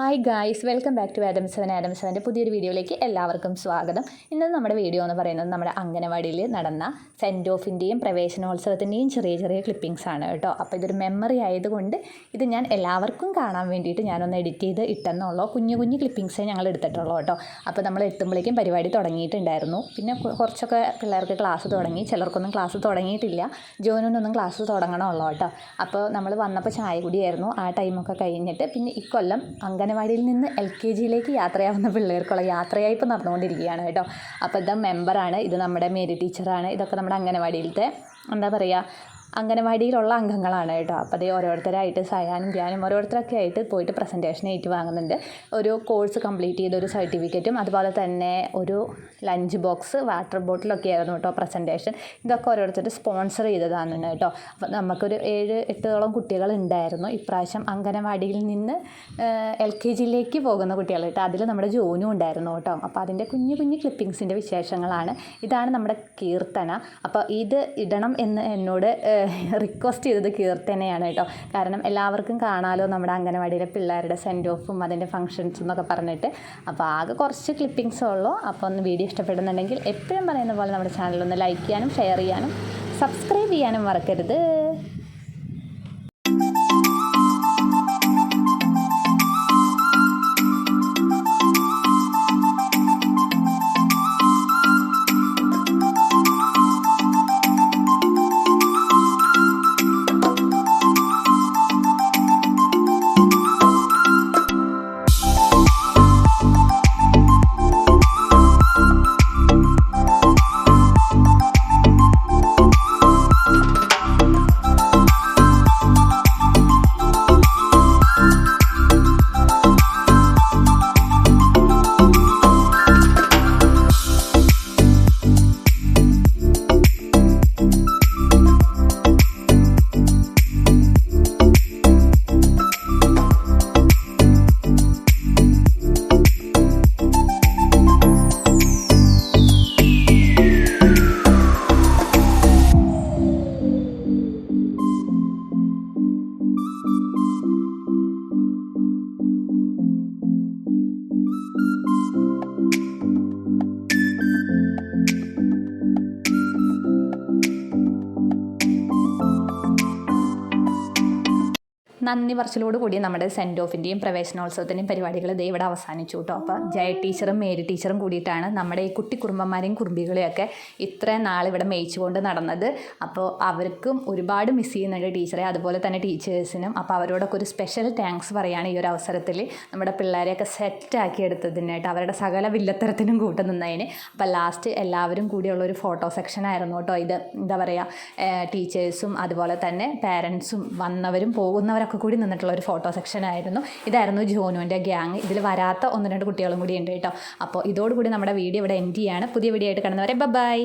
Hi guys welcome back to Adam seven Adam സെവന്റെ പുതിയൊരു വീഡിയോയിലേക്ക് എല്ലാവർക്കും സ്വാഗതം. ഇന്ന് നമ്മുടെ വീഡിയോ എന്ന് പറയുന്നത് നമ്മുടെ അംഗനവാടിയിൽ നടന്ന സെന്റ് ഓഫിന്റെയും പ്രവേശനോത്സവത്തിന്റെയും ചെറിയ ചെറിയ ക്ലിപ്പിങ്സ് ആണ് കേട്ടോ. അപ്പോൾ ഇതൊരു മെമ്മറി ആയതുകൊണ്ട് ഇത് ഞാൻ എല്ലാവർക്കും കാണാൻ വേണ്ടിയിട്ട് ഞാനൊന്ന് എഡിറ്റ് ചെയ്ത് ഇട്ടെന്നുള്ളൂ. കുഞ്ഞു കുഞ്ഞു ക്ലിപ്പിംഗ്സേ ഞങ്ങൾ എടുത്തിട്ടുള്ളൂ കേട്ടോ. അപ്പോൾ നമ്മൾ എത്തുമ്പോഴേക്കും പരിപാടി തുടങ്ങിയിട്ടുണ്ടായിരുന്നു. പിന്നെ കുറച്ചൊക്കെ പിള്ളേർക്ക് ക്ലാസ് തുടങ്ങി. ചിലർക്കൊന്നും ക്ലാസ് തുടങ്ങിയിട്ടില്ല. ജോനൊന്നും ക്ലാസ് തുടങ്ങണമല്ലോ കേട്ടോ. അപ്പോൾ നമ്മൾ വന്നപ്പോൾ ചായ കുടിയായിരുന്നു. ആ ടൈമൊക്കെ കഴിഞ്ഞിട്ട് പിന്നെ ഇക്കൊല്ലം അംഗനവാടിയിൽ നിന്ന് എൽ കെ ജിയിലേക്ക് യാത്രയാവുന്ന പിള്ളേർക്കുള്ള യാത്രയായിപ്പോൾ നടന്നുകൊണ്ടിരിക്കുകയാണ് കേട്ടോ. അപ്പോൾ ഇത് മെമ്പറാണ് ഇത് നമ്മുടെ മേരി ടീച്ചറാണ് ഇതൊക്കെ നമ്മുടെ അംഗനവാടിയിലത്തെ എന്താ പറയുക അംഗനവാടിയിലുള്ള അംഗങ്ങളാണ് കേട്ടോ. അപ്പോൾ അതേ ഓരോരുത്തരായിട്ട് സയാനും ധ്യാനും ഓരോരുത്തരൊക്കെ ആയിട്ട് പോയിട്ട് പ്രസന്റേഷൻ ഏറ്റ് വാങ്ങുന്നുണ്ട്. ഒരു കോഴ്സ് കംപ്ലീറ്റ് ചെയ്ത ഒരു സർട്ടിഫിക്കറ്റും അതുപോലെ തന്നെ ഒരു ലഞ്ച് ബോക്സ് വാട്ടർ ബോട്ടിലൊക്കെ ആയിരുന്നു കേട്ടോ പ്രസന്റേഷൻ ഇതൊക്കെ ഓരോരുത്തർ സ്പോൺസർ ചെയ്തതാണ് കേട്ടോ. അപ്പോൾ നമുക്കൊരു ഏഴ് എട്ടോളം കുട്ടികൾ ഉണ്ടായിരുന്നു. ഇപ്രാവശ്യം അംഗനവാടിയിൽ നിന്ന് എൽ കെ ജിയിലേക്ക് പോകുന്ന കുട്ടികൾ കേട്ടോ. അതിൽ നമ്മുടെ ജോനും ഉണ്ടായിരുന്നു കേട്ടോ. അപ്പോൾ അതിന്റെ കുഞ്ഞു കുഞ്ഞു ക്ലിപ്പിങ്സിന്റെ വിശേഷങ്ങളാണ്. ഇതാണ് നമ്മുടെ കീർത്തന. അപ്പോൾ ഇത് ഇടണം എന്ന് എന്നോട് റിക്വസ്റ്റ് ചെയ്തത് കീർത്തനയാണ് കേട്ടോ. കാരണം എല്ലാവർക്കും കാണാലോ നമ്മുടെ അംഗനവാടിയിലെ പിള്ളേരുടെ സെൻഡ് ഓഫും അതിന്റെ ഫങ്ഷൻസും എന്നൊക്കെ പറഞ്ഞിട്ട്. അപ്പോൾ ആകെ കുറച്ച് ക്ലിപ്പിങ്സേ ഉള്ളൂ. അപ്പോൾ ഒന്ന് വീഡിയോ ഇഷ്ടപ്പെടുന്നുണ്ടെങ്കിൽ എപ്പോഴും പറയുന്ന പോലെ നമ്മുടെ ചാനലൊന്ന് ലൈക്ക് ചെയ്യാനും ഷെയർ ചെയ്യാനും സബ്സ്ക്രൈബ് ചെയ്യാനും മറക്കരുത്. നന്ദി പറച്ചിലോട് കൂടി നമ്മുടെ സെന്റ് ഓഫിന്റെയും പ്രവേശനോത്സവത്തിന്റെയും പരിപാടികൾ ദേ ഇവിടെ അവസാനിച്ചു കേട്ടോ. അപ്പോൾ ജയ ടീച്ചറും മേരി ടീച്ചറും കൂടിയിട്ടാണ് നമ്മുടെ ഈ കുട്ടി കുടുംബന്മാരെയും കുറുമ്പികളെയൊക്കെ ഇത്രയും നാൾ ഇവിടെ മേയിച്ചുകൊണ്ട് നടന്നത്. അപ്പോൾ അവർക്കും ഒരുപാട് മിസ് ചെയ്യുന്നുണ്ട് ടീച്ചറെ. അതുപോലെ തന്നെ ടീച്ചേഴ്സിനും അപ്പോൾ അവരോടൊക്കെ ഒരു സ്പെഷ്യൽ താങ്ക്സ് പറയുകയാണ് ഈ ഒരു അവസരത്തിൽ നമ്മുടെ പിള്ളേരെയൊക്കെ സെറ്റാക്കി എടുത്തതിന് അവരുടെ സകല വില്ലത്തരത്തിനും കൂട്ടു നിന്നതിന്. അപ്പോൾ ലാസ്റ്റ് എല്ലാവരും കൂടിയുള്ള ഒരു ഫോട്ടോ സെക്ഷൻ ആയിരുന്നു കേട്ടോ ഇത്. എന്താ പറയുക ടീച്ചേഴ്സും അതുപോലെ തന്നെ പാരൻസും വന്നവരും പോകുന്നവരൊക്കെ കൂടി നിന്നിട്ടുള്ള ഒരു ഫോട്ടോ സെക്ഷൻ ആയിരുന്നു. ഇതായിരുന്നു ജോനുവിന്റെ ഗ്യാങ് ഇതിൽ വരാത്ത ഒന്ന് രണ്ട് കുട്ടികളും കൂടി ഉണ്ട് കേട്ടോ. അപ്പോൾ ഇതോടുകൂടി നമ്മുടെ വീഡിയോ ഇവിടെ എൻഡ് ചെയ്യാണ്. പുതിയ വീഡിയോ ആയിട്ട് കാണുന്നവരെ ബൈ